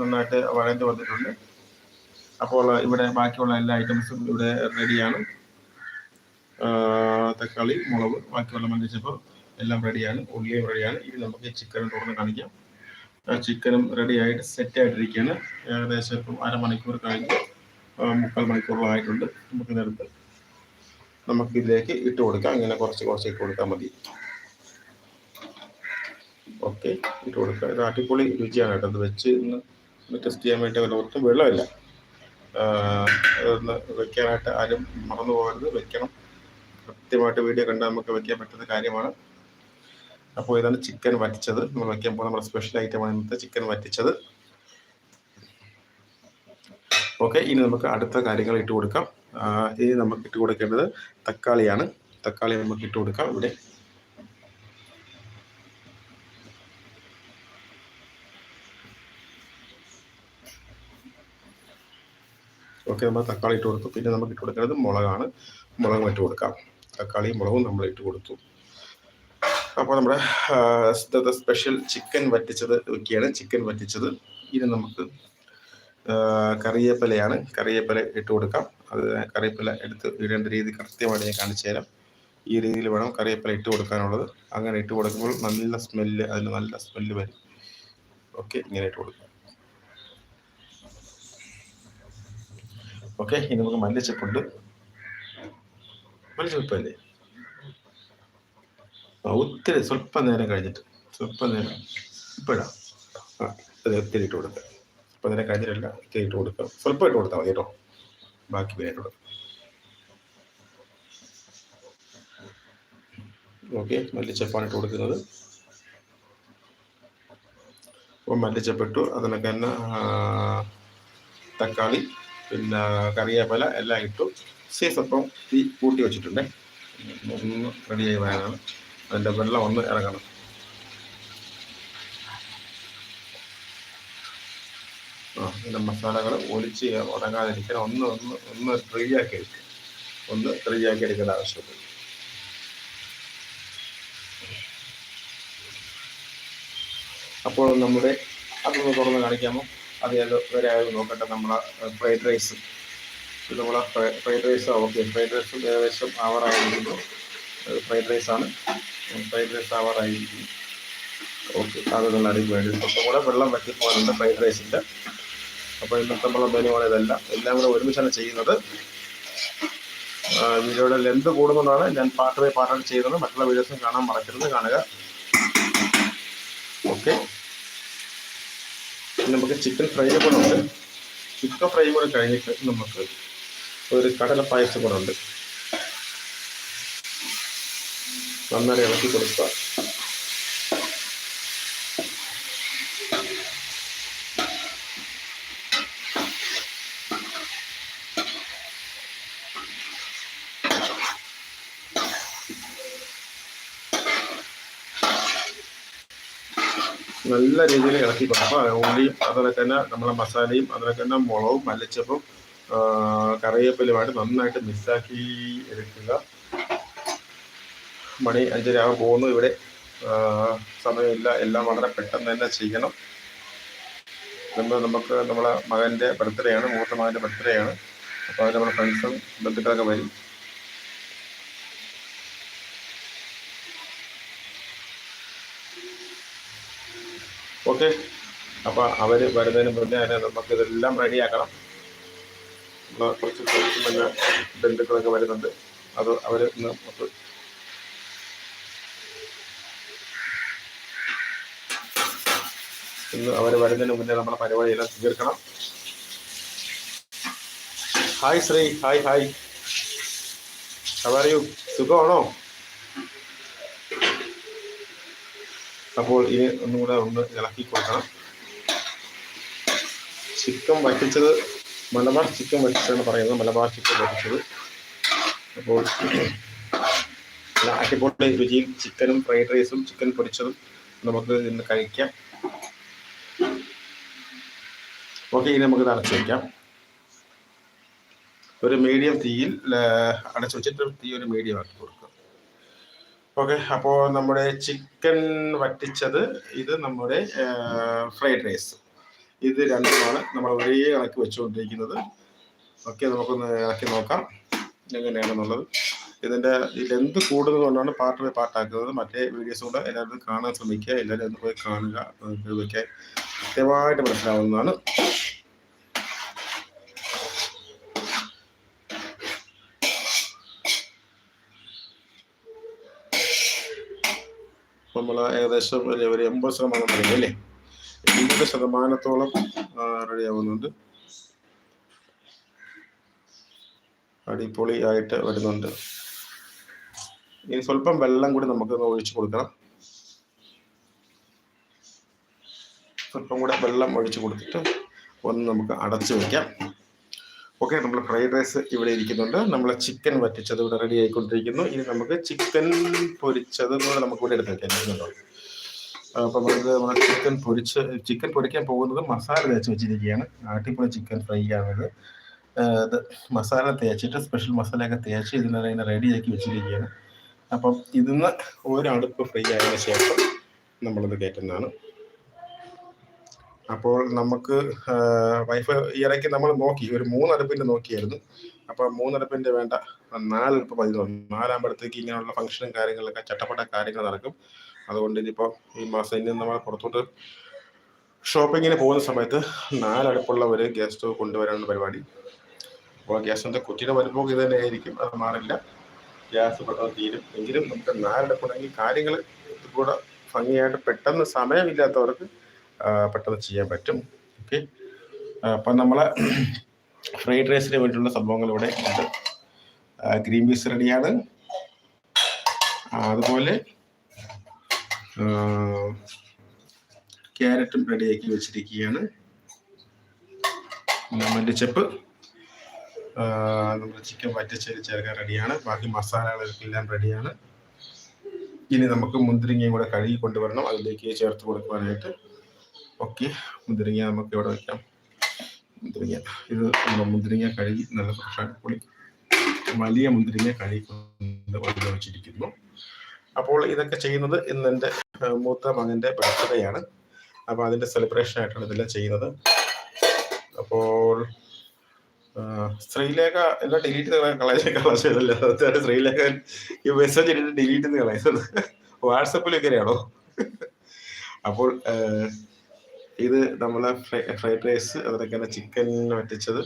നന്നായിട്ട് വരേണ്ടി വന്നിട്ടുണ്ട്. അപ്പോൾ ഇവിടെ ബാക്കിയുള്ള എല്ലാ ഐറ്റംസും ഇവിടെ റെഡിയാണ് തക്കാളി മുളക് ബാക്കിയുള്ള മല്ലിച്ചപ്പ് എല്ലാം റെഡിയാണ് ഉള്ളിയും റെഡിയാണ് ഇനി നമുക്ക് ചിക്കൻ തുറന്ന് കാണിക്കാം. ചിക്കനും റെഡി ആയിട്ട് സെറ്റ് ആയിട്ടിരിക്കുകയാണ്. ഏകദേശം ഇപ്പം അരമണിക്കൂർ കഴിഞ്ഞ് മുക്കാൽ മണിക്കൂറിലായിട്ടുണ്ട് നമുക്ക് ഇതെടുത്ത് നമുക്ക് ഇതിലേക്ക് ഇട്ട് കൊടുക്കാം. അങ്ങനെ കുറച്ച് കുറച്ച് ഇട്ട് കൊടുത്താൽ മതി. ഓക്കെ. ഇട്ട് കൊടുക്കുക ഇത് അടിപൊളി രുചിയാണ് കേട്ടോ. അത് വെച്ച് ഇന്ന് ടെസ്റ്റ് ചെയ്യാൻ വേണ്ടി വല്ല ഒട്ടും വെള്ളമില്ല. അതൊന്ന് വെക്കാനായിട്ട് ആരും മറന്നു പോകരുത്. വെക്കണം. കൃത്യമായിട്ട് വീഡിയോ കണ്ടാൽ നമുക്ക് വെക്കാൻ പറ്റുന്ന കാര്യമാണ്. അപ്പോൾ ഇതാണ് ചിക്കൻ വറ്റിച്ചത്. നമ്മൾ വെക്കാൻ പോകുന്ന നമ്മുടെ സ്പെഷ്യൽ ഐറ്റമാണ് ഇന്നത്തെ ചിക്കൻ വറ്റിച്ചത്. ഓക്കെ ഇനി നമുക്ക് അടുത്ത കാര്യങ്ങൾ ഇട്ട് കൊടുക്കാം. ഇനി നമുക്ക് ഇട്ട് കൊടുക്കേണ്ടത് തക്കാളിയാണ്. തക്കാളി നമുക്ക് ഇട്ട് കൊടുക്കാം. ഇവിടെ ഓക്കെ നമ്മൾ തക്കാളി ഇട്ട് കൊടുത്തു. പിന്നെ നമുക്ക് ഇട്ട് കൊടുക്കുന്നത് മുളകാണ്. മുളകും ഇട്ട് കൊടുക്കാം. തക്കാളിയും മുളകും നമ്മൾ ഇട്ട് കൊടുത്തു. അപ്പോൾ നമ്മുടെ സ്പെഷ്യൽ ചിക്കൻ വറ്റിച്ചത് ഒക്കെയാണ് ചിക്കൻ വറ്റിച്ചത്. ഇനി നമുക്ക് കറിയേപ്പലയാണ് കറിവേപ്പില ഇട്ട് കൊടുക്കാം. അത് കറിവേപ്പില എടുത്ത് ഇടേണ്ട രീതി കൃത്യമായിട്ട് ഞാൻ കാണിച്ചു തരാം. ഈ രീതിയിൽ വേണം കറിയേപ്പല ഇട്ട് കൊടുക്കാനുള്ളത്. അങ്ങനെ ഇട്ട് കൊടുക്കുമ്പോൾ നല്ല സ്മെല്ല് അതിന് നല്ല സ്മെല്ല് വരും. ഓക്കെ ഇങ്ങനെ ഇട്ട് കൊടുക്കാം. ഓക്കെ? ഇനി നമുക്ക് മല്ലിച്ചപ്പുണ്ട് മല്ലിച്ചപ്പല്ലേ ഒത്തിരി സ്വല്പം നേരം കഴിഞ്ഞിട്ട് സ്വല്പം നേരം ഇപ്പോഴാ അത് ഒത്തിരി ഇട്ട് കൊടുക്കുക സ്വല്പം നേരം കഴിഞ്ഞിട്ടില്ല ഒത്തിരി ഇട്ട് കൊടുക്കുക സ്വല്പം ഇട്ട് കൊടുത്താൽ മതി കേട്ടോ. ബാക്കി പിന്നെ ഇട്ട് കൊടുക്കുക ഓക്കെ മല്ലിച്ചപ്പാണ് ഇട്ട് കൊടുക്കുന്നത്. അപ്പോൾ മല്ലിച്ചപ്പിട്ടു അതിനൊക്കെ തന്നെ തക്കാളി പിന്നെ കറിവേപ്പില എല്ലാം ഇട്ടു. സേഫ് അപ്പം തീ കൂട്ടി വെച്ചിട്ടുണ്ട്. ഒന്ന് റെഡിയായി വരാനാണ്. അതിന്റെ വെള്ളം ഒന്ന് ഇറങ്ങണം. ആ ഇതിന്റെ മസാലകൾ ഒലിച്ച് ഉടങ്ങാതിരിക്കാൻ ഒന്ന് ഒന്ന് ഒന്ന് ഡ്രൈ ആക്കി എടുക്കുക. ഒന്ന് ഡ്രൈ ആക്കി എടുക്കേണ്ട ആവശ്യമുണ്ട് അപ്പോൾ നമ്മുടെ അതൊന്ന് തുറന്ന് കാണിക്കാമോ? അത് ആയത് നോക്കട്ടെ നമ്മളെ ഫ്രൈഡ് റൈസ് ഇത് നമ്മളെ ഫ്രൈഡ് റൈസ് ഓക്കെ ഫ്രൈഡ് റൈസും ഏകദേശം ആവാറായിരിക്കുന്നു. ഫ്രൈഡ് റൈസാണ് ഫ്രൈഡ് റൈസ് ആവാറായിരിക്കുന്നു. ഓക്കെ നല്ല അടിപൊളി സ്വന്തം കൂടെ വെള്ളം വറ്റിപ്പോകാനുണ്ട് ഫ്രൈഡ് റൈസിന്റെ അപ്പോൾ ഇന്നത്തെ നമ്മളെ മെനുവാണ് ഇതെല്ലാം. എല്ലാം കൂടെ ഒരുമിച്ചാണ് ചെയ്യുന്നത്. വീഡിയോയുടെ ലെന്ത് കൂടുന്നതാണ്. ഞാൻ പാർട്ട് ബൈ പാർട്ടാണ് ചെയ്യുന്നത്. മറ്റുള്ള വീഡിയോസും കാണാൻ മറക്കരുത്. കാണുക. ഓക്കെ നമുക്ക് ചിക്കൻ ഫ്രൈ കൂടെ ഉണ്ട്. ചിക്കൻ ഫ്രൈ കൂടെ കഴിഞ്ഞിട്ട് നമുക്ക് ഒരു കടല പായസം കൂടെ ഉണ്ട്. നന്നായി ഇളക്കി കൊടുക്കുക. നല്ല രീതിയിൽ ഇളക്കി കൊടുക്കുക ഉള്ളിയും അതുപോലെ തന്നെ നമ്മളെ മസാലയും അതുപോലെ തന്നെ മുളകും മല്ലിച്ചപ്പും കറിവേപ്പിലുമായിട്ട് നന്നായിട്ട് മിക്സാക്കി എടുക്കുക. മണി അഞ്ചരയാകാൻ പോകുന്നു. ഇവിടെ സമയമില്ല. എല്ലാം വളരെ പെട്ടെന്ന് തന്നെ ചെയ്യണം. നമ്മൾ നമുക്ക് നമ്മളെ മകന്റെ ബർത്ത്ഡേ ആണ് മൂത്ത മകന്റെ ബർത്ത്ഡേ ആണ്. അപ്പോൾ അവർ നമ്മുടെ ഫ്രണ്ട്സും ബന്ധുക്കളൊക്കെ വരും. ഓക്കെ. അപ്പോൾ അവർ വരുന്നതിന് മുന്നേ തന്നെ നമുക്കിതെല്ലാം റെഡിയാക്കണം. കുറച്ച് പിന്നെ ബന്ധുക്കളൊക്കെ വരുന്നുണ്ട്. അത് അവർ ഇന്ന് ഇന്ന് അവർ വരുന്നതിന് മുന്നേ നമ്മുടെ പരിപാടിയെല്ലാം തീർക്കണം. Hi Sree hi hi. അവർ സുഖമാണോ? അപ്പോൾ ഇനി ഒന്നുകൂടെ ഒന്ന് ഇളക്കി കൊടുക്കണം. ചിക്കൻ വറ്റിച്ചത് മലബാർ ചിക്കൻ വറ്റിച്ചതെന്ന് പറയുന്നത്. മലബാർ ചിക്കൻ വറ്റിച്ചത്. അപ്പോൾ അടിപൊളി രുചിയിൽ ചിക്കനും ഫ്രൈഡ് റൈസും ചിക്കൻ പൊരിച്ചതും നമുക്ക് ഇന്ന് കഴിക്കാം. ഓക്കെ ഇനി നമുക്ക് അടച്ചു വയ്ക്കാം ഒരു മീഡിയം തീയിൽ അടച്ചു വെച്ചിട്ട് തീ ഒരു മീഡിയം ആക്കി കൊടുക്കുക ഓക്കെ അപ്പോൾ നമ്മുടെ ചിക്കൻ വറ്റിച്ചത് ഇത് നമ്മുടെ ഫ്രൈഡ് റൈസ്. ഇത് രണ്ടുമാണ് നമ്മൾ ഒരേ ഇളക്കി വെച്ചുകൊണ്ടിരിക്കുന്നത്. ഓക്കെ നമുക്കൊന്ന് ഇളക്കി നോക്കാം. എങ്ങനെയാണെന്നുള്ളത്. ഇതിന്റെ ലെന്ത് കൂടുന്നത് കൊണ്ടാണ് പാർട്ട് ബൈ പാർട്ടാക്കുന്നത് മറ്റേ വീഡിയോസ് കൂടെ എല്ലാവരും കാണാൻ ശ്രമിക്കുക. എല്ലാവരും ഒന്ന് പോയി കാണുക. ഇതൊക്കെ കൃത്യമായിട്ട് മനസ്സിലാവുന്നതാണ്. നമ്മൾ ഏകദേശം ഒരു എൺപത് ശതമാനം പറയും അല്ലേ? എൺപത് ശതമാനത്തോളം റെഡി ആവുന്നുണ്ട്. അടിപൊളി ആയിട്ട് വരുന്നുണ്ട്. ഇനി സ്വല്പം വെള്ളം കൂടി നമുക്ക് ഒഴിച്ചു കൊടുക്കണം. സ്വല്പം കൂടെ വെള്ളം ഒഴിച്ചു കൊടുത്തിട്ട് ഒന്ന് നമുക്ക് അടച്ചു വെക്കാം. ഓക്കെ നമ്മൾ ഫ്രൈഡ് റൈസ് ഇവിടെ ഇരിക്കുന്നുണ്ട്. നമ്മൾ ചിക്കൻ വറ്റിച്ചത് ഇവിടെ റെഡി ആയിക്കൊണ്ടിരിക്കുന്നു. ഇനി നമുക്ക് ചിക്കൻ പൊരിച്ചത് കൂടെ നമുക്ക് ഇവിടെ എടുത്ത് വെക്കാം. ഇരിക്കുന്നുണ്ടോ അപ്പം ഇത് നമ്മൾ ചിക്കൻ പൊരിച്ച് ചിക്കൻ പൊരിക്കാൻ പോകുന്നത് മസാല തേച്ച് വെച്ചിരിക്കുകയാണ്. അടിപൊളി ചിക്കൻ ഫ്രൈ ആണത്. ഇത് മസാല തേച്ചിട്ട് സ്പെഷ്യൽ മസാലയൊക്കെ തേച്ച് ഇതിനെ റെഡിയാക്കി വെച്ചിരിക്കുകയാണ്. അപ്പം ഇതിന്ന് ഒരടുപ്പ് ഫ്രൈ ആയതിനു ശേഷം നമ്മളത് കയറ്റുന്നതാണ്. അപ്പോൾ നമുക്ക് വൈഫ് ഈ ഇടയ്ക്ക് നമ്മൾ നോക്കി ഒരു മൂന്നടുപ്പിന്റെ നോക്കിയായിരുന്നു. അപ്പോൾ മൂന്നടുപ്പിന്റെ വേണ്ട നാലടുപ്പ് പതിനൊന്ന് തോന്നി. നാലാകുമ്പോഴത്തേക്ക് ഇങ്ങനെയുള്ള ഫംഗ്ഷനും കാര്യങ്ങളൊക്കെ ചട്ടപ്പെട്ട കാര്യങ്ങൾ നടക്കും. അതുകൊണ്ട് ഇനിയിപ്പോൾ ഈ മാസം ഇനി നമ്മൾ പുറത്തോട്ട് ഷോപ്പിങ്ങിന് പോകുന്ന സമയത്ത് നാലടുപ്പുള്ള ഒരു ഗ്യാസ് കൊണ്ടുവരാനുള്ള പരിപാടി. അപ്പോൾ ഗ്യാസിന്റെ കുറ്റിയുടെ വരുമ്പോൾ ഇത് തന്നെ ആയിരിക്കും അത് മാറില്ല. ഗ്യാസ് പെട്ടെന്ന് തീരും. എങ്കിലും നമുക്ക് നാലടുപ്പുണ്ടെങ്കിൽ കാര്യങ്ങൾ കൂടെ ഭംഗിയായിട്ട് പെട്ടെന്ന് സമയമില്ലാത്തവർക്ക് പെട്ടെന്ന് ചെയ്യാൻ പറ്റും. ഓക്കെ അപ്പം നമ്മൾ ഫ്രൈഡ് റൈസിന് വേണ്ടിയുള്ള സംഭവങ്ങൾ ഇവിടെ ഉണ്ട്. ഗ്രീൻ പീസ് റെഡിയാണ്. അതുപോലെ ക്യാരറ്റും റെഡിയാക്കി വെച്ചിരിക്കുകയാണ്. മല്ലിച്ചപ്പ് നമ്മുടെ ചിക്കൻ വറ്റിച്ചേരി ചേർക്കാൻ റെഡിയാണ്. ബാക്കി മസാലകളെല്ലാം റെഡിയാണ്. ഇനി നമുക്ക് മുന്തിരിങ്ങയും കൂടെ കഴുകി കൊണ്ടുവരണം. അതിലേക്ക് ചേർത്ത് കൊടുക്കുവാനായിട്ട് ഓക്കെ. മുന്തിരിങ്ങ നമുക്ക് ഇവിടെ വെക്കാം. മുന്തിരിങ്ങ. ഇത് നമ്മുടെ മുന്തിരിങ്ങ കഴുകി നല്ല ഫ്രഷായിട്ട് പൊളി വലിയ മുന്തിരിങ്ങ കഴുകി വെച്ചിരിക്കുന്നു. അപ്പോൾ ഇതൊക്കെ ചെയ്യുന്നത് ഇന്ന് എന്റെ മൂത്ത മകന്റെ ബർത്ത്ഡേ ആണ് അപ്പോൾ അതിന്റെ സെലിബ്രേഷൻ ആയിട്ടാണ് ഇതെല്ലാം ചെയ്യുന്നത്. അപ്പോൾ ശ്രീലേഖ എല്ലാം ഡിലീറ്റ് ചെയ്ത് കളയാൻ കളഞ്ഞതല്ലേ അതായത് ശ്രീലേഖ ഈ മെസ്സേജ് ഇട്ടിട്ട് ഡിലീറ്റ് ചെയ്ത് കളയുന്നത് വാട്സപ്പിൽ ഇങ്ങനെയാണോ? അപ്പോൾ ഇത് നമ്മളെ ഫ്രൈഡ് റൈസ് അതൊക്കെ ചിക്കൻ വറ്റിച്ചത്.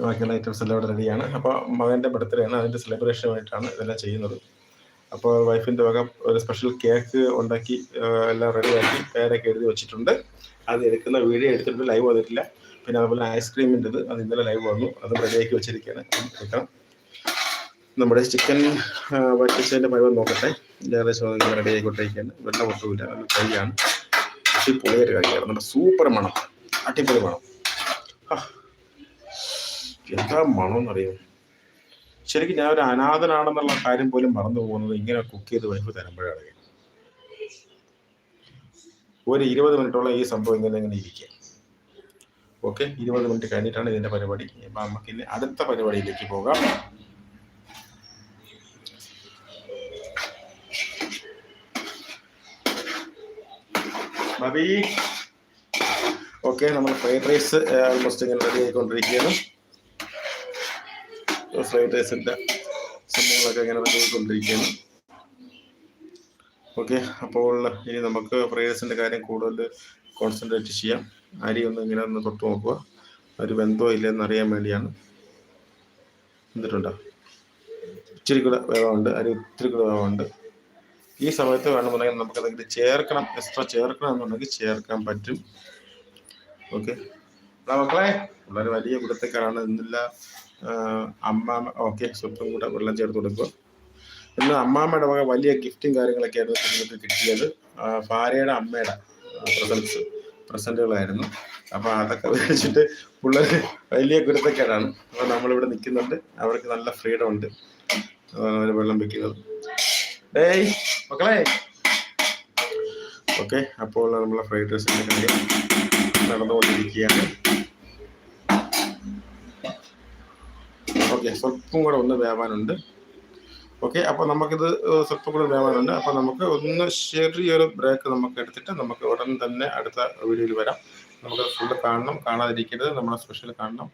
ബാക്കിയുള്ള ഐറ്റംസ് എല്ലാം ഇവിടെ റെഡിയാണ് അപ്പോൾ മകന്റെ ബർത്ത്ഡേ ആണ്. അതിന്റെ സെലിബ്രേഷനുമായിട്ടാണ് ഇതെല്ലാം ചെയ്യുന്നത്. അപ്പോൾ വൈഫിന്റെ വക ഒരു സ്പെഷ്യൽ കേക്ക് ഉണ്ടാക്കി എല്ലാം റെഡിയാക്കി പേരൊക്കെ എഴുതി വെച്ചിട്ടുണ്ട്. അത് എടുക്കുന്ന വീഡിയോ എടുത്തിട്ട് ലൈവ് വന്നിട്ടില്ല. പിന്നെ അതുപോലെ ഐസ്ക്രീമിന്റെ ഇത് അത് ഇന്നലെ ലൈവ് വന്നു. അതും റെഡിയാക്കി വെച്ചിരിക്കുകയാണ്. എടുക്കണം. നമ്മുടെ ചിക്കൻ വറ്റിച്ചതിന്റെ പരിവം നോക്കട്ടെ. ഏകദേശം റെഡി ആയിക്കൊണ്ടിരിക്കുകയാണ്. വെള്ളം ഒട്ടുമില്ല. നല്ല കൈയാണ് പക്ഷേ പൊളിയായിട്ട് കഴിക്കാറ് നമ്മുടെ സൂപ്പർ മണം. അടിപൊളി മണം. എന്താ മണം എന്നറിയാം ശരിക്കും ഞാൻ ഒരു അനാഥനാണെന്നുള്ള കാര്യം പോലും മറന്നു പോകുന്നത് ഇങ്ങനെ കുക്ക് ചെയ്ത് വൈഫ് തരുമ്പോഴാണ്. ഒരു ഇരുപത് മിനിറ്റോളം ഈ സംഭവം ഇങ്ങനെ ഇങ്ങനെ ഇരിക്കുക. ഓക്കെ ഇരുപത് മിനിറ്റ് കഴിഞ്ഞിട്ടാണ് ഇതിന്റെ പരിപാടി. അപ്പം നമുക്കിനി അടുത്ത പരിപാടിയിലേക്ക് പോകാം. ബബി ഓക്കെ നമ്മൾ ഫ്രൈഡ് റൈസ് ഓൾമോസ്റ്റ് ഇങ്ങനെ റെഡി ആയിക്കൊണ്ടിരിക്കുകയാണ്. ഫ്രൈഡ് റൈസിന്റെ സംഭവങ്ങളൊക്കെ ഇങ്ങനെ റെഡി ആയിക്കൊണ്ടിരിക്കുകയാണ്. ഓക്കെ അപ്പോൾ ഇനി നമുക്ക് ഫ്രൈഡ് റൈസിന്റെ കാര്യം കൂടുതൽ കോൺസെൻട്രേറ്റ് ചെയ്യാം. അരി ഒന്ന് ഇങ്ങനെ ഒന്ന് തൊട്ട് നോക്കുക. ഒരു വെന്തോ ഇല്ലെന്ന് അറിയാൻ വേണ്ടിയാണ്. എന്നിട്ടുണ്ടോ ഇച്ചിരി കൂടെ വേവമുണ്ട് അരി ഒത്തിരി കൂടെ വേവമുണ്ട് ഈ സമയത്ത് വേണമെന്നുണ്ടെങ്കിൽ നമുക്ക് അതെങ്കിലും ചേർക്കണം എക്സ്ട്രാ ചേർക്കണം എന്നുണ്ടെങ്കിൽ ചേർക്കാൻ പറ്റും. ഓക്കെ മക്കളെ വളരെ വലിയ കുടത്തേക്കാണ് ഇന്നില്ല അമ്മ ഓക്കെ സ്വപ്നം കൂടെ വെള്ളം ചേർത്ത് കൊടുക്കുക ഇന്ന് അമ്മാമ്മയുടെ വക വലിയ ഗിഫ്റ്റും കാര്യങ്ങളൊക്കെയായിരുന്നു കിട്ടിയത്. ഭാര്യയുടെ അമ്മയുടെ പ്രസൻസ് പ്രസന്റുകളായിരുന്നു അപ്പോൾ അതൊക്കെ മേടിച്ചിട്ട് പിള്ളേർ വലിയ കുരുത്തക്കേടാണ് അപ്പോൾ നമ്മളിവിടെ നിൽക്കുന്നുണ്ട്. അവർക്ക് നല്ല ഫ്രീഡം ഉണ്ട്. വെള്ളം വെക്കുന്നത്. ഏയ്. മക്കളെ. ഓക്കെ അപ്പോൾ നമ്മളെ ഫ്രൈഡ് റൈസിന്റെ കാര്യം നടന്നുകൊണ്ടിരിക്കുകയാണ്. ഓക്കെ സ്വല്പം കൂടെ ഒന്ന് വേവാനുണ്ട്. ഓക്കെ അപ്പോൾ നമുക്കിത് സ്വല്പം കൂടെ വേവാനുണ്ട്. അപ്പോൾ നമുക്ക് ഒന്ന് ചെറിയൊരു ബ്രേക്ക് നമുക്ക് എടുത്തിട്ട് നമുക്ക് ഉടൻ തന്നെ അടുത്ത വീഡിയോയിൽ വരാം. നമുക്ക് ഫുള്ള് കാണണം കാണാതിരിക്കരുത്. നമ്മളെ സ്പെഷ്യൽ കാണണം.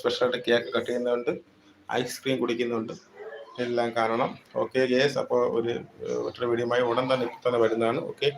സ്പെഷ്യലായിട്ട് കേക്ക് കട്ട് ചെയ്യുന്നുണ്ട് ഐസ്ക്രീം കുടിക്കുന്നുണ്ട് എല്ലാം കാണണം. ഓക്കെ ഗേസ് അപ്പോൾ ഒരു മറ്റൊരു വീഡിയോയുമായി ഉടൻ തന്നെ തന്നെ വരുന്നതാണ്. ഓക്കെ